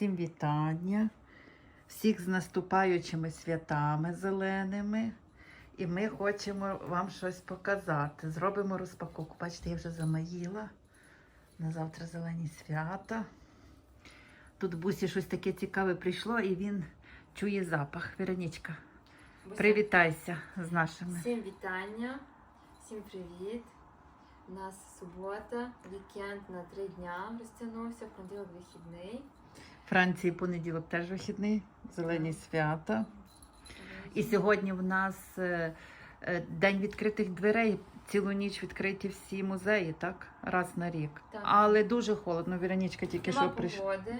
Всім вітання, всіх з наступаючими святами зеленими. І ми хочемо вам щось показати. Зробимо розпаковку. Бачите, я вже замаїла. На завтра зелені свята. Тут бусі щось таке цікаве прийшло, і він чує запах. Веронічка, привітайся з нашими. Всім вітання, всім привіт. У нас субота, вікенд на три дня розтягнувся, понеділок вихідний. Франції понеділок теж вихідний, зелені свята. І сьогодні в нас е, е, день відкритих дверей. Цілу ніч відкриті всі музеї, так? Раз на рік. Так. Але дуже холодно. Віронічка тільки Нема що прийшла. погоди,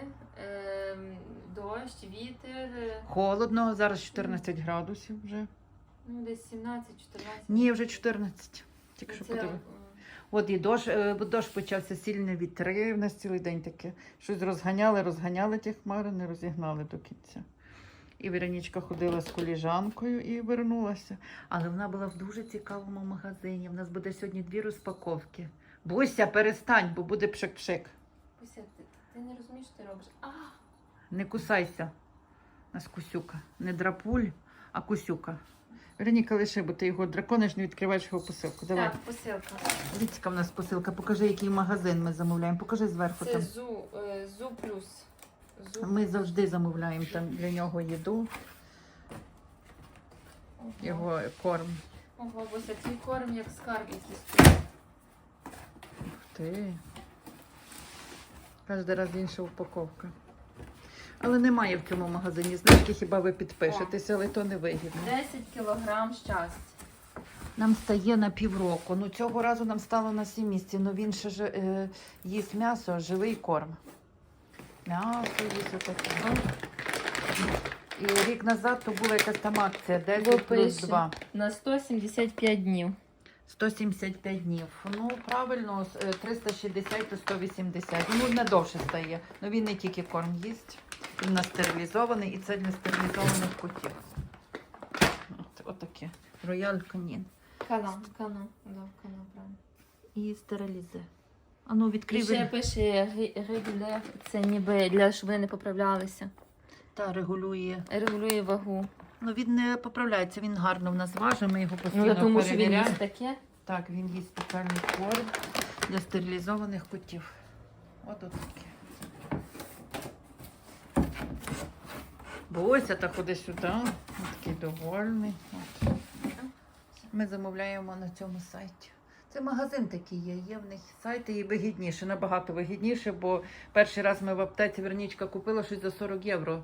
ем, дощ, вітер, е, Холодно, зараз 14 градусів вже. ну десь 17-14. Ні, вже 14. Тільки що Це, подивив. м, От і дощ, е, дощ почався сильні вітри. В нас цілий день таке. Щось розганяли, розганяли ті хмари, не розігнали до кінця. І Веронічка ходила з коліжанкою і вернулася. Але вона була в дуже цікавому магазині. У нас буде сьогодні дві розпаковки. Буся, перестань, бо буде пшик-пшик. Буся, ти, ти не розумієш, що ти робиш. А, Не кусайся. У нас кусюка. Не драпуль, а кусюка. Вероніка, лише, бо ти його дракониш, не відкриваєш його посилку. Давай. так, посилка. Дивіться, в нас посилка. Покажи, який магазин ми замовляємо. Покажи зверху Це там. зу, е, зу плюс. Зу Ми завжди замовляємо там для нього їду, Ого. його корм. Ого, Буся, твій корм як скарб якийсь. Ух ти. Кожен раз інша упаковка. Але немає в цьому магазині. Знижки хіба ви підпишетеся, але то не вигідно. 10 кілограм щастя. Нам стає на півроку. Ну цього разу нам стало на 7 місяців. Ну він ще ж, е, їсть м'ясо, живий корм. М'ясо їсть отаке. Ну, І рік назад то була якась там акція 10 плюс пише. 2. На 175 днів. 175 днів. Ну, правильно, з, е, 360 до 180. Ну, не довше стає. Ну він не тільки корм їсть, він на стерилізований і це для стерилізованих котів. От, отаке. Рояль канін. Канал, канал, да, канал, правильно. І стерилізе. А ну, І відкрий. ще пише ре- регулер, це ніби для щоб вони не поправлялися. Та регулює. Регулює вагу. Ну він не поправляється, він гарно в нас важить, ми його постійно Ну, тому що він перевіряємо. їсть таке. Так, він їсть спеціальний корм для стерилізованих котів. От таке. Бося та ходи сюди. Він такий довольний. От. Ми замовляємо на цьому сайті. Це магазин такий є. Є в них сайти і вигідніше, набагато вигідніше, бо перший раз ми в аптеці Вернічка купила щось за 40 євро.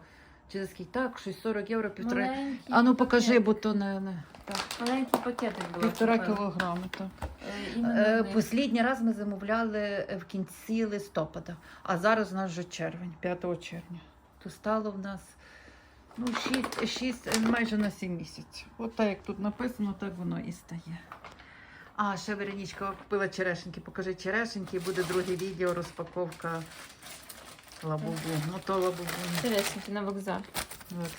Чи за скільки? Так, щось 40 євро, півтора. Маленький А ну покажи, пакет. бо то не, не. Так. Маленький пакетик був. Півтора кілограми, так. Е, іменно Е. Послідній раз ми замовляли в кінці листопада, а зараз у нас вже червень, 5 червня. То стало в нас ну, 6, 6 майже на 7 місяців. От так, як тут написано, так воно і стає. А, ще Веронічка купила черешеньки. Покажи черешеньки, буде друге відео, розпаковка лабубу. Ну то лабубу. Черешеньки на вокзал.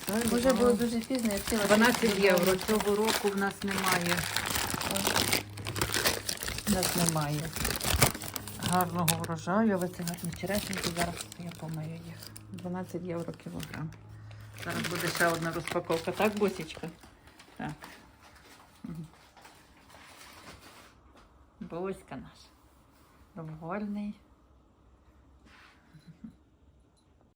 От, Вже було дуже пізно, я хотіла. 12 євро. Цього року в нас немає. У нас немає гарного врожаю, але це гарні черешеньки. Зараз я помию їх. 12 євро кілограм. Зараз буде ще одна розпаковка. Так, босічка? Так. Боська Буська наш. Довольний.